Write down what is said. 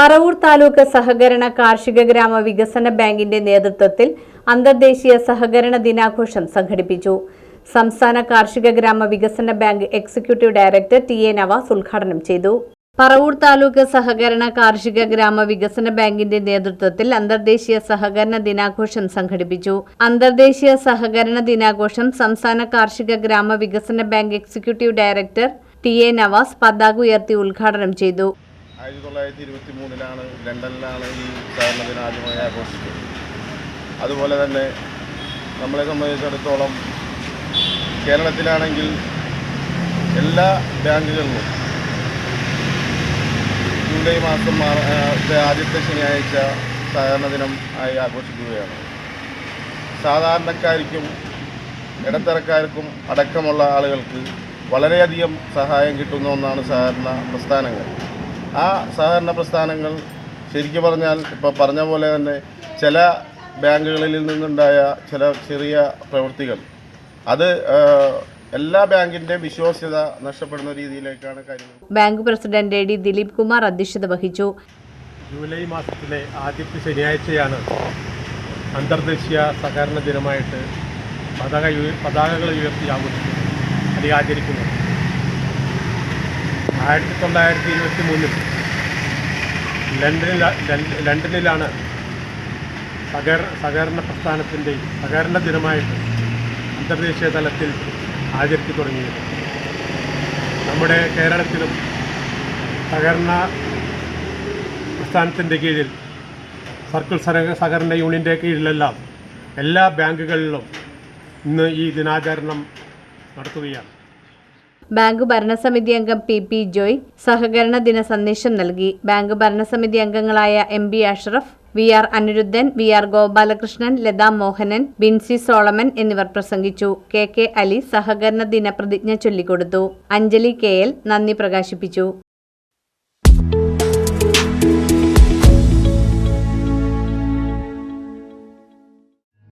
പറവൂർ താലൂക്ക് സഹകരണ കാർഷിക ഗ്രാമ വികസന ബാങ്കിന്റെ നേതൃത്വത്തിൽ അന്തർദേശീയ സഹകരണ ദിനാഘോഷം സംഘടിപ്പിച്ചു. സംസ്ഥാന കാർഷിക ഗ്രാമ വികസന bank executive director T A Navas ഉദ്ഘാടനം ചെയ്തു. പറവൂർ താലൂക്ക് സഹകരണ കാർഷിക ഗ്രാമ വികസന ബാങ്കിന്റെ നേതൃത്വത്തിൽ അന്തർദേശീയ സഹകരണ ദിനാഘോഷം സംഘടിപ്പിച്ചു. അന്തർദേശീയ സഹകരണ ദിനാഘോഷം സംസ്ഥാന കാർഷിക ഗ്രാമ വികസന bank executive director T A Navas പതാക ഉയർത്തി ഉദ്ഘാടനം ചെയ്തു. ആയിരത്തി തൊള്ളായിരത്തി ഇരുപത്തി മൂന്നിലാണ് ലണ്ടനിലാണ് ഈ സഹകരണ ദിനം ആദ്യമായി ആഘോഷിച്ചത്. അതുപോലെ തന്നെ നമ്മളെ സംബന്ധിച്ചിടത്തോളം കേരളത്തിലാണെങ്കിൽ എല്ലാ ബാങ്കുകളിലും ജൂലൈ മാസം ആദ്യത്തെ ശനിയാഴ്ച സഹകരണ ദിനം ആയി ആഘോഷിക്കുകയാണ്. സാധാരണക്കാർക്കും ഇടത്തരക്കാർക്കും അടക്കമുള്ള ആളുകൾക്ക് വളരെയധികം സഹായം കിട്ടുന്ന ഒന്നാണ് സഹകരണ പ്രസ്ഥാനങ്ങൾ. ആ സഹകരണ പ്രസ്ഥാനങ്ങൾ ശരിക്കും പറഞ്ഞാൽ ഇപ്പോൾ പറഞ്ഞ പോലെ തന്നെ ചില ബാങ്കുകളിൽ നിന്നുണ്ടായ ചില ചെറിയ പ്രവൃത്തികൾ. അത് എല്ലാ ബാങ്കിന്റെ വിശ്വാസ്യത നഷ്ടപ്പെടുന്ന രീതിയിലേക്കാണ് കാര്യങ്ങൾ. Bank president D Dileep Kumar അധ്യക്ഷത വഹിച്ചു. ജൂലൈ മാസത്തിലെ ആദ്യത്തെ ശനിയാഴ്ചയാണ് അന്തർദേശീയ സഹകരണ ദിനമായിട്ട് പതാക പതാകകൾ ഉയർത്തി ആഘോഷിക്കുന്നത് അല്ലെങ്കിൽ ആചരിക്കുന്നത്. ആയിരത്തി തൊള്ളായിരത്തി ഇരുപത്തി മൂന്നിൽ ലണ്ടനിൽ ലണ്ടനിലാണ് സഹകര സഹകരണ പ്രസ്ഥാനത്തിന്റെ സഹകരണ ദിനമായിട്ട് അന്തർദേശീയ തലത്തിൽ ആചരിച്ചു തുടങ്ങിയത്. നമ്മുടെ കേരളത്തിലും സഹകരണ പ്രസ്ഥാനത്തിന്റെ കീഴിൽ സർക്കിൾ സഹ- സഹകരണ യൂണിയന്റെ കീഴിലെല്ലാം എല്ലാ ബാങ്കുകളിലും ഇന്ന് ഈ ദിനാചരണം നടത്തുകയാണ് ബാങ്ക് ഭരണസമിതി അംഗം പി പി ജോയ് സഹകരണ ദിന സന്ദേശം നൽകി. ബാങ്ക് ഭരണസമിതി അംഗങ്ങളായ M B Ashraf V R Aniruddhan V R Gopalakrishnan Latha Mohanan Binsy Solomon എന്നിവർ പ്രസംഗിച്ചു. കെ കെ അലി സഹകരണ ദിന പ്രതിജ്ഞ ചൊല്ലിക്കൊടുത്തു. അഞ്ജലി കെ എൽ നന്ദി പ്രകാശിപ്പിച്ചു.